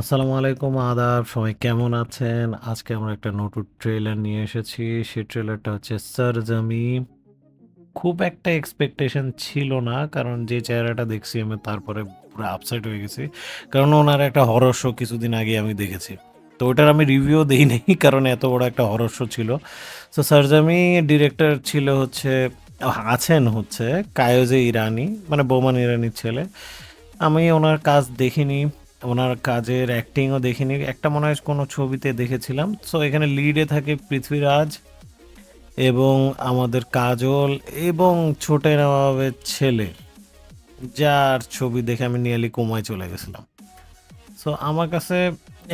আসসালামু আলাইকুম, আদাব। সবাই কেমন আছেন? আজকে আমরা একটা নতুন ট্রেলার নিয়ে এসেছি। সেই ট্রেলারটা হচ্ছে সরজমি খুব একটা এক্সপেকটেশন ছিল না, কারণ যে চেহারাটা দেখছি আমি তারপরে পুরো আপসেট হয়ে গেছি। কারণ ওনার একটা হরর শো কিছুদিন আগে আমি দেখেছি। তো ওটার আমি রিভিউ দিই নেই কারণ এত বড় একটা হরর শো ছিল। তো সরজমি ডিরেক্টর ছিল হচ্ছে আছেন হচ্ছে কায়োজে ইরানি মানে বোমান ইরানির ছেলে। আমি ওনার কাজ দেখিনি। ওনার কাজের অ্যাক্টিংও দেখিনি। একটা মনে হয় কোনো ছবিতে দেখেছিলাম। সো এখানে লিডে থাকে পৃথ্বীরাজ এবং আমাদের কাজল এবং ছোটে নবাবের ছেলে, যার ছবি দেখে আমি নিয়ালি কোমায় চলে গেছিলাম। সো আমার কাছে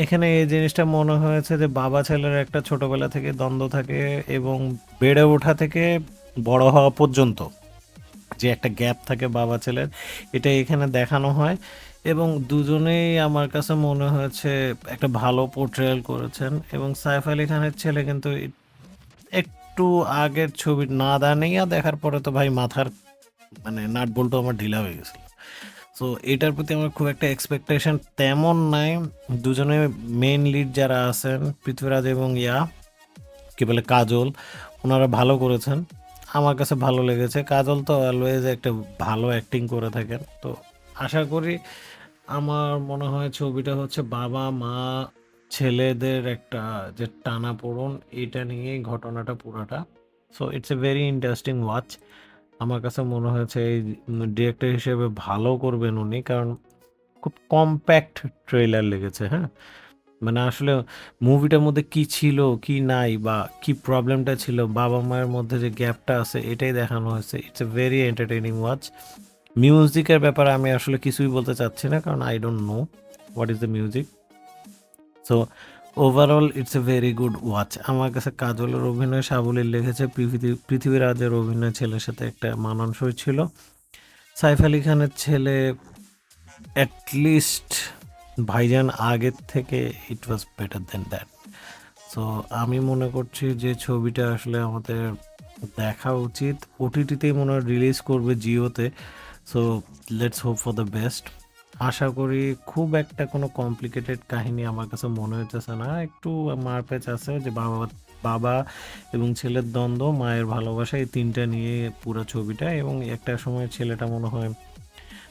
এখানে এই জিনিসটা মনে হয়েছে যে, বাবা ছেলের একটা ছোটবেলা থেকে দ্বন্দ্ব থাকে এবং বেড়ে ওঠা থেকে বড় হওয়া পর্যন্ত যে একটা গ্যাপ থাকে বাবা ছেলের, এটা এখানে দেখানো হয়। এবং দুজনেই আমার কাছে মনে হয়েছে একটা ভালো পোর্ট্রেয়াল করেছেন এবং সাইফ আলী খানের ছেলে কিন্তু একটু আগের ছবি না দানিয়া দেখার পরে তো ভাই মাথার মানে নাট বল্টু আমার ঢিলা হয়ে গেছিল। সো এটার প্রতি আমার খুব একটা এক্সপেকটেশন তেমন নাই। দুজনে মেইন লিড যারা আছেন, পৃথ্বীরাজ এবং ইয়া, কি বলে, কাজল, ওনারা ভালো করেছেন। আমার কাছে ভালো লেগেছে। কাজল তো অলওয়েজ একটা ভালো অ্যাক্টিং করে থাকেন। তো আশা করি আমার মনে হয় ছবিটা হচ্ছে বাবা, মা, ছেলেদের একটা যে টানা পড়ন এটা নিয়েই ঘটনাটা পুরোটা। So it's a very interesting watch আমার কাছে মনে হয়েছে এই ডিরেক্টর হিসেবে ভালো করবেন উনি, কারণ খুব কম্প্যাক্ট ট্রেলার লেগেছে হ্যাঁ? মানে আসলে মুভিটার মধ্যে কি ছিল, কি নাই, বা কি প্রবলেমটা ছিল বাবা মায়ের মধ্যে যে গ্যাপটা আছে, এটাই দেখানো হয়েছে। It's a very entertaining watch মিউজিকের ব্যাপারে আমি আসলে কিছুই বলতে চাচ্ছি না, কারণ I don't know what is the music so overall it's a very good watch আমার কাছে কাজলের অভিনয়, সাবলীল লেগেছে পৃথিবী পৃথিবীরাজের অভিনয় ছেলের সাথে একটা মানানসই ছিল। সাইফ আলী খানের ছেলে অ্যাটলিস্ট ভাইজান আগের থেকে it was better than that so আমি মনে করছি যে ছবিটা আসলে আমাদের দেখা উচিত। ওটিটিতেই মনে হয় রিলিজ করবে জিওতে। So let's hope for the best আশা করি খুব একটা কোনো কমপ্লিকেটেড কাহিনী আমার কাছে মনে হইতেছে না। একটু মারপ্যাচ আছে যে বাবা বাবা এবং ছেলের দ্বন্দ্ব, মায়ের ভালোবাসা এই তিনটা নিয়ে পুরো ছবিটা এবং একটা সময় ছেলেটা মনে হয়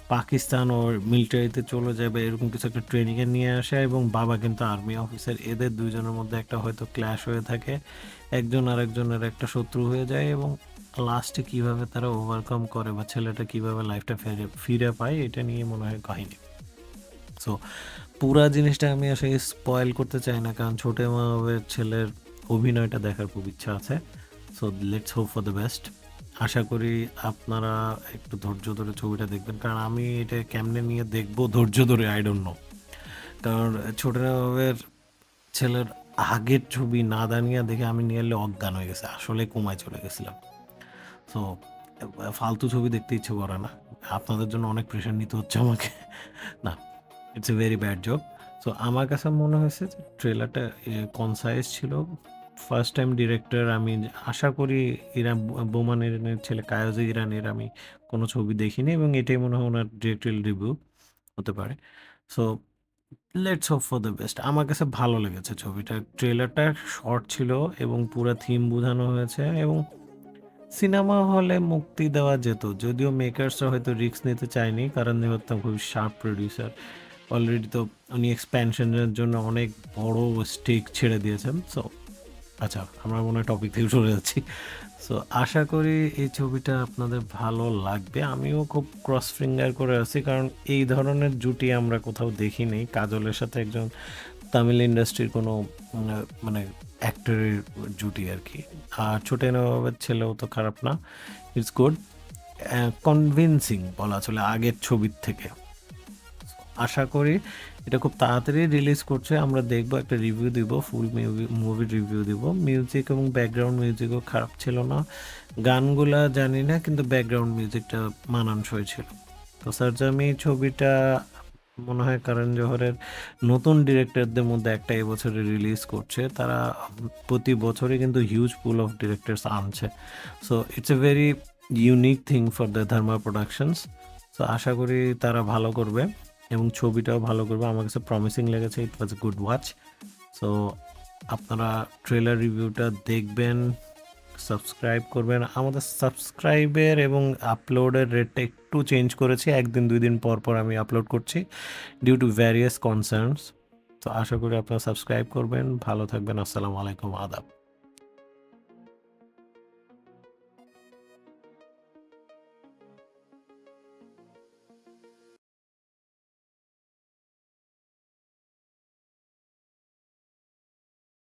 পাকিস্তান ও মিলিটারিতে চলে যাবে এরকম কিছু একটা ট্রেনিংয়ে নিয়ে আসে এবং বাবা কিন্তু আর্মি অফিসার এদের দুইজনের মধ্যে একটা হয়তো ক্ল্যাশ হয়ে থাকে। একজন আর একজনের একটা শত্রু হয়ে যায় এবং লাস্টে কীভাবে তারা ওভারকাম করে বা ছেলেটা কীভাবে লাইফটা ফিরে ফিরে পায়, এটা নিয়ে মনে হয় কাহিনী। সো পুরা জিনিসটা আমি আসলে স্পয়েল করতে চাই না, কারণ ছোট মামের ছেলের অভিনয়টা দেখার খুব ইচ্ছা আছে। So let's hope for the best আশা করি আপনারা একটু ধৈর্য ধরে ছবিটা দেখবেন, কারণ আমি এটা কেমনে নিয়ে দেখব, ধৈর্য ধরে আই ডোন্ট নো কারণ ছোট মামের ছেলের আগের ছবি না দানিয়া দেখে আমি নিয়ে অজ্ঞান হয়ে গেছে, আসলে কোমায় চলে গেছিলাম। সো ফালতু ছবি দেখতে ইচ্ছে করে না। আপনাদের জন্য অনেক প্রেশার নিতে হচ্ছে আমাকে। না it's a very bad job so আমার কাছে মনে হয়েছে যে ট্রেলারটা কনসাইজ ছিল? ফার্স্ট টাইম ডিরেক্টর আমি আশা করি ইরান বোমান ইরানের ছেলে কায়োজ ইরানের আমি কোনো ছবি দেখিনি এবং এটাই মনে হয় ওনার ডিরেক্টরিয়াল রিভিউ হতে পারে। So let's hope for the best আমার কাছে ভালো লেগেছে ছবিটা। ট্রেলারটা শর্ট ছিল এবং পুরো থিম বোঝানো হয়েছে এবং সিনেমা হলে মুক্তি দেওয়া যেত। যদিও মেকার্সরা হয়তো রিস্ক নিতে চায়নি, কারণ যেহেতু খুবই শার্প প্রডিউসার অলরেডি তো উনি এক্সপ্যানশনের জন্য অনেক বড় স্টেক ছেড়ে দিয়েছেন। সো আচ্ছা আমরা মনে হয় টপিক থেকে চলে যাচ্ছি। সো আশা করি এই ছবিটা আপনাদের ভালো লাগবে। আমিও খুব ক্রস ফিঙ্গার করে আছি, কারণ এই ধরনের জুটি আমরা কোথাও দেখিনি। কাজলের সাথে একজন তামিল ইন্ডাস্ট্রির কোনো মানে অ্যাক্টরের জুটি আর কি। আর ছোটে নবাবের ছেলেও তো খারাপ না ইটস গুড কনভিনসিং বলা চলে আগের ছবির থেকে। আশা করি এটা খুব তাড়াতাড়ি রিলিজ করছে, আমরা দেখব, একটা রিভিউ দিব ফুল মুভি রিভিউ দিব। মিউজিক এবং ব্যাকগ্রাউন্ড মিউজিকও খারাপ ছিল না, গানগুলা জানি না, কিন্তু ব্যাকগ্রাউন্ড মিউজিকটা মানানসই ছিল। তো সার্জামি ছবিটা মনে হয় কারণ জোহরের নতুন ডিরেক্টরদের মধ্যে একটা এবছরে রিলিজ করছে। তারা প্রতি বছরই কিন্তু হিউজ পুল অফ ডিরেক্টরস আনছে। So it's a very unique thing for the Dharma productions so আশা করি তারা ভালো করবে এবং ছবিটাও ভালো করবে। আমার কাছে প্রমিসিং লেগেছে it was good watch so আপনারা ট্রেলার রিভিউটা দেখবেন। সাবস্ক্রাইব করবেন। আমাদের সাবস্ক্রাইবের এবং আপলোডের রেটটা একটু চেঞ্জ করেছি, একদিন, দুই দিন পর পর আমি আপলোড করছি ডিউ টু ভ্যারিয়াস কনসার্নস তো আশা করি আপনারা সাবস্ক্রাইব করবেন। ভালো থাকবেন। আসসালামু আলাইকুম। আদাব।